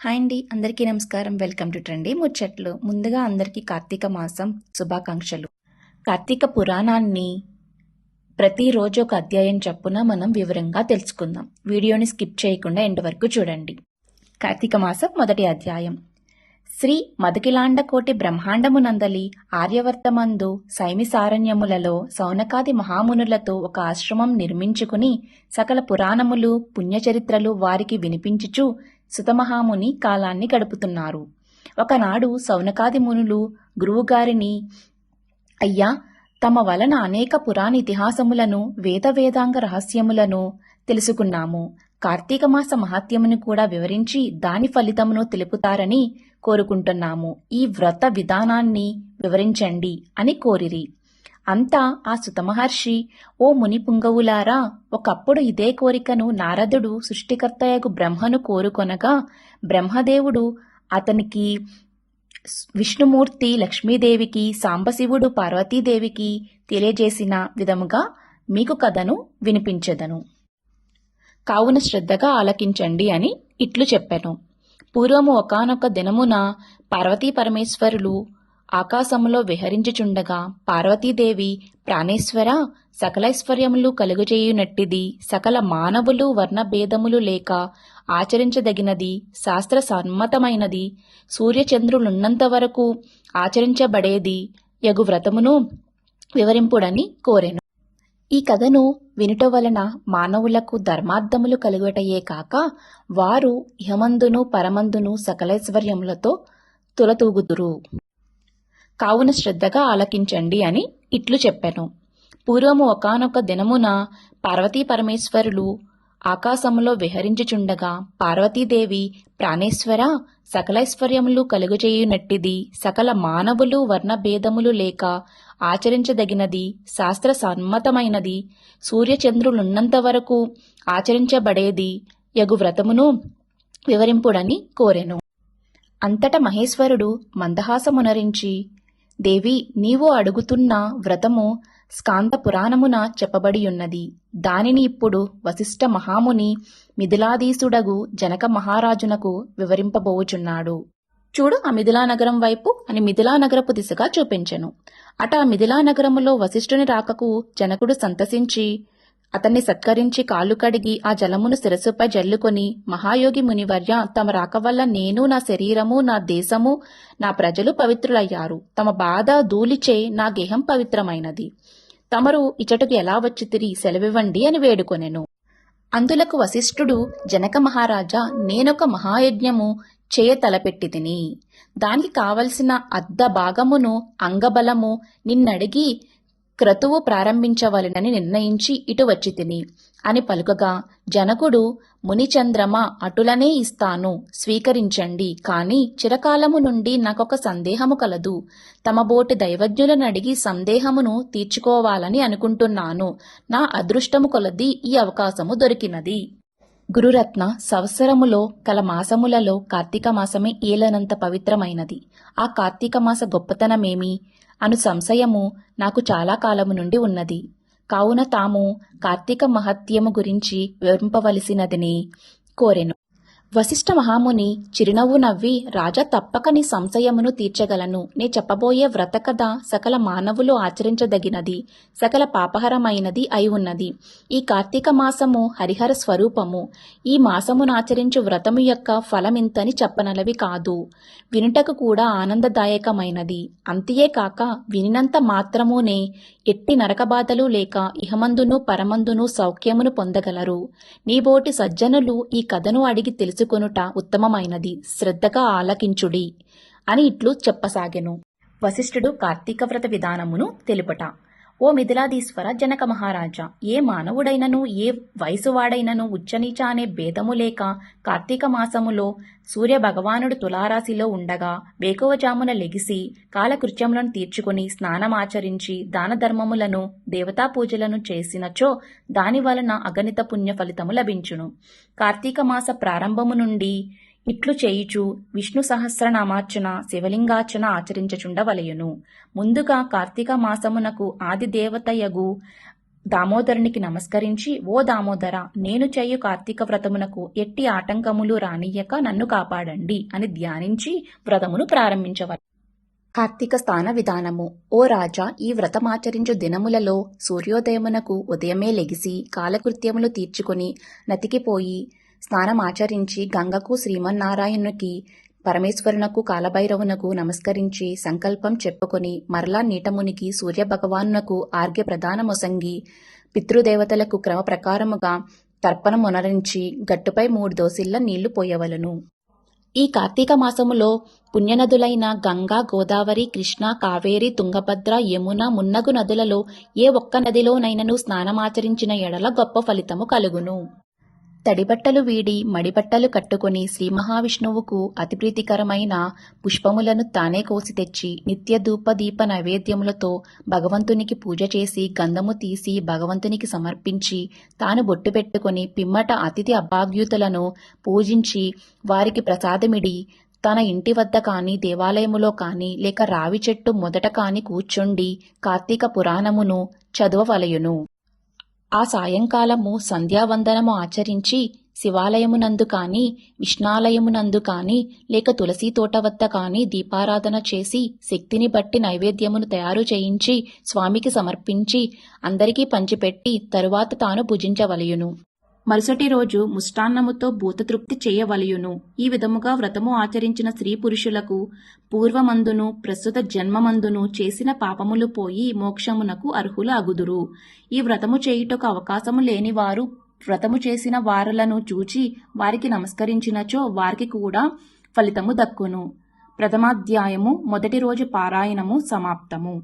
Hi అండి. అందరికీ నమస్కారం. వెల్కమ్ టు ట్రెండీ ముచ్చట్లు. ముందుగా అందరికీ కార్తీక మాసం శుభాకాంక్షలు. కార్తీక పురాణాన్ని ప్రతిరోజు ఒక అధ్యాయం చప్పున మనం వివరంగా తెలుసుకుందాం. వీడియోని స్కిప్ చేయకుండా ఎండ్ వరకు చూడండి. కార్తీక మాసం మొదటి అధ్యాయం. శ్రీ మదకిలాండకోటి బ్రహ్మాండమునందలి ఆర్యవర్తమందు సైమిసారణ్యములలో సౌనకాది మహామునులతో ఒక ఆశ్రమం నిర్మించుకుని సకల పురాణములు పుణ్యచరిత్రలు వారికి వినిపించుచు సుతమహాముని కాలాన్ని గడుపుతున్నారు. ఒకనాడు సౌనకాది మునులు గురువుగారిని అయ్యా తమ వలన అనేక పురాణ ఇతిహాసములను వేద వేదాంగ రహస్యములను తెలుసుకున్నాము. కార్తీక మాస మహాత్యమును కూడా వివరించి దాని ఫలితమును తెలుపుతారని కోరుకుంటున్నాము. ఈ వ్రత విధానాన్ని వివరించండి అని కోరిరి. అంతా ఆ సుతమహర్షి ఓ ముని పుంగవులారా ఒకప్పుడు ఇదే కోరికను నారదుడు సృష్టికర్తయగు బ్రహ్మను కోరుకొనగా బ్రహ్మదేవుడు అతనికి విష్ణుమూర్తి లక్ష్మీదేవికి సాంబశివుడు పార్వతీదేవికి తెలియజేసిన విధముగా మీకు కథను వినిపించెదను. కావున శ్రద్ధగా ఆలకించండి అని ఇట్లు చెప్పాను. పూర్వము ఒకనొక దినమున పార్వతీ పరమేశ్వరులు ఆకాశములో విహరించుచుండగా పార్వతీదేవి ప్రాణేశ్వర సకలైశ్వర్యములు కలుగజేయునట్టిది సకల మానవులు వర్ణభేదములు లేక ఆచరించదగినది శాస్త్ర సమ్మతమైనది సూర్యచంద్రులున్నంత వరకు ఆచరించబడేది యగు వ్రతమును వివరింపుడని కోరెను. ఈ కథను వినుట వలన మానవులకు ధర్మార్థములు కలుగుటయే కాక వారు ఇహమందును పరమందును సకలైశ్వర్యములతో తులతూగుదురు. కావున శ్రద్ధగా ఆలకించండి అని ఇట్లు చెప్పాను. పూర్వము ఒకనొక దినమున పార్వతీ పరమేశ్వరులు ఆకాశములో విహరించుచుండగా పార్వతీదేవి ప్రాణేశ్వర సకలైశ్వర్యములు కలుగజేయునట్టిది సకల మానవులు వర్ణభేదములు లేక ఆచరించదగినది శాస్త్ర సమ్మతమైనది సూర్యచంద్రులున్నంత వరకు ఆచరించబడేది యగు వ్రతమును వివరింపుడని కోరెను. అంతట మహేశ్వరుడు మందహాసమునరించి దేవి నీవు అడుగుతున్న వ్రతము స్కాంత పురాణమున చెప్పబడియున్నది. దానిని ఇప్పుడు వశిష్ఠ మహాముని మిథిలాధీసుడగు జనక మహారాజునకు వివరింపబోచున్నాడు. చూడు ఆ మిథిలా నగరం వైపు అని మిథిలా నగరపు దిశగా చూపించెను. అట ఆ మిథిలా నగరములో వశిష్ఠుని రాకకు జనకుడు సంతసించి అతన్ని సత్కరించి కాళ్ళు కడిగి ఆ జలమును శిరస్సుపై జల్లుకొని మహాయోగి మునివర్య తమ రాక వల్ల నేను నా శరీరము నా దేశము నా ప్రజలు పవిత్రులయ్యారు. తమ బాధ ధూళిచే నా గేహం పవిత్రమైనది. తమరు ఇచటకు ఎలా వచ్చితిరి సెలవివ్వండి అని వేడుకొనెను. అందులకు వశిష్ఠుడు జనక మహారాజా నేనొక మహాయజ్ఞము చేయ తలపెట్టి తిని దానికి కావలసిన అర్ధ భాగమును అంగబలము నిన్నడిగి క్రతువు ప్రారంభించవలెనని నిర్ణయించి ఇటు వచ్చి తిని. అని పలుకగా జనకుడు మునిచంద్రమ అటులనే ఇస్తాను స్వీకరించండి కాని చిరకాలము నుండి నాకొక సందేహము కలదు. తమ బోటి దైవజ్ఞులను అడిగి సందేహమును తీర్చుకోవాలని అనుకుంటున్నాను. నా అదృష్టము కొలది ఈ అవకాశము దొరికినది. గురురత్న సంవత్సరములో కల మాసములలో కార్తీక మాసమే ఏలనంత పవిత్రమైనది. ఆ కార్తీక మాస గొప్పతనమేమి? అను సంశయము నాకు చాలా కాలము నుండి ఉన్నది. కావున తాము కార్తీక మహత్యము గురించి వివరింపవలసినదని కోరెను. వశిష్ఠ మహాముని చిరునవ్వు నవ్వి రాజా తప్పక నీ సంశయమును తీర్చగలను. నే చెప్పబోయే వ్రత కథ సకల మానవులు ఆచరించదగినది సకల పాపహరమైనది అయి ఉన్నది. ఈ కార్తీక మాసము హరిహర స్వరూపము. ఈ మాసమునాచరించు వ్రతము యొక్క ఫలమింతని చెప్పనలవి కాదు. వినుటకు కూడా ఆనందదాయకమైనది. అంతియే కాక వినినంత మాత్రమునే ఎట్టి నరకబాధలు లేక ఇహమందును పరమందును సౌఖ్యమును పొందగలరు. నీబోటి సజ్జనులు ఈ కథను అడిగి తెలుసు తెలుసుకొనుట ఉత్తమమైనది. శ్రద్ధగా ఆలకించుడి అని ఇట్లు చెప్పసాగెను. వశిష్ఠుడు కార్తీక వ్రత విధానమును తెలుపట. ఓ మిథిలాధీశ్వర జనక మహారాజా ఏ మానవుడైనను ఏ వయసువాడైనను ఉచ్చనీచ అనే భేదము లేక కార్తీక మాసములో సూర్య భగవానుడు తులారాశిలో ఉండగా వేకువజామున లెగిసి కాలకృత్యములను తీర్చుకుని స్నానమాచరించి దాన ధర్మములను దేవతా పూజలను చేసినచో దాని వలన అగణిత పుణ్య ఫలితము లభించును. కార్తీక మాస ప్రారంభము నుండి ఇట్లు చేయుచు విష్ణు సహస్రనామార్చన శివలింగార్చన ఆచరించచుండవలయును. ముందుగా కార్తీక మాసమునకు ఆదిదేవతయగు దామోదరునికి నమస్కరించి ఓ దామోదర నేను చేయు కార్తీక వ్రతమునకు ఎట్టి ఆటంకములు రానియ్యక నన్ను కాపాడండి అని ధ్యానించి వ్రతమును ప్రారంభించవాలి. కార్తీక స్థాన విధానము. ఓ రాజా ఈ వ్రతమాచరించు దినములలో సూర్యోదయమునకు ఉదయమే లెగిసి కాలకృత్యములు తీర్చుకుని నతికిపోయి స్నానమాచరించి గంగకు శ్రీమన్నారాయణునికి పరమేశ్వరునకు కాలభైరవునకు నమస్కరించి సంకల్పం చెప్పుకొని మరలా నీటమునికి సూర్యభగవానునకు ఆర్ఘ్య ప్రధానమొసంగి పితృదేవతలకు క్రమ ప్రకారముగా తర్పణమునరించి గట్టుపై మూడు దోసిళ్ళ నీళ్ళు పోయవలను. ఈ కార్తీక మాసములో పుణ్యనదులైన గంగా గోదావరి కృష్ణ కావేరి తుంగభద్ర యమున మున్నగు నదులలో ఏ ఒక్క నదిలోనైనను స్నానమాచరించిన ఎడల గొప్ప ఫలితము కలుగును. తడిబట్టలు వీడి మడిబట్టలు కట్టుకొని శ్రీ మహావిష్ణువుకు అతి ప్రీతికరమైన పుష్పములను తానే కోసి తెచ్చి నిత్య దీప నైవేద్యములతో భగవంతునికి పూజ చేసి గంధము తీసి భగవంతునికి సమర్పించి తాను బొట్టు పెట్టుకొని పిమ్మట అతిథి అభాగ్యుతులను పూజించి వారికి ప్రసాదమిడి తన ఇంటి వద్ద కాని దేవాలయములో కాని లేక రావి చెట్టు మొదట కాని కూర్చుండి కార్తీక పురాణమును చదవవలయును ఆ సాయంకాలము సంధ్యావందనము ఆచరించి శివాలయమునందు కాని విష్ణాలయమునందు కాని లేక తులసీ తోట వద్ద కాని దీపారాధన చేసి శక్తిని బట్టి నైవేద్యమును తయారు చేయించి స్వామికి సమర్పించి అందరికీ పంచిపెట్టి తరువాత తాను భుజించవలయును మరుసటి రోజు ముష్టాన్నముతో భూతతృప్తి చేయవలయును. ఈ విధముగా వ్రతము ఆచరించిన స్త్రీ పురుషులకు పూర్వమందును ప్రస్తుత జన్మమందును చేసిన పాపములు పోయి మోక్షమునకు అర్హులు అగుదురు ఈ వ్రతము చేయుటకు అవకాశము లేని వారు వ్రతము చేసిన వారలను చూచి వారికి నమస్కరించినచో వారికి కూడా ఫలితము దక్కును. ప్రథమాధ్యాయము మొదటి రోజు పారాయణము సమాప్తము.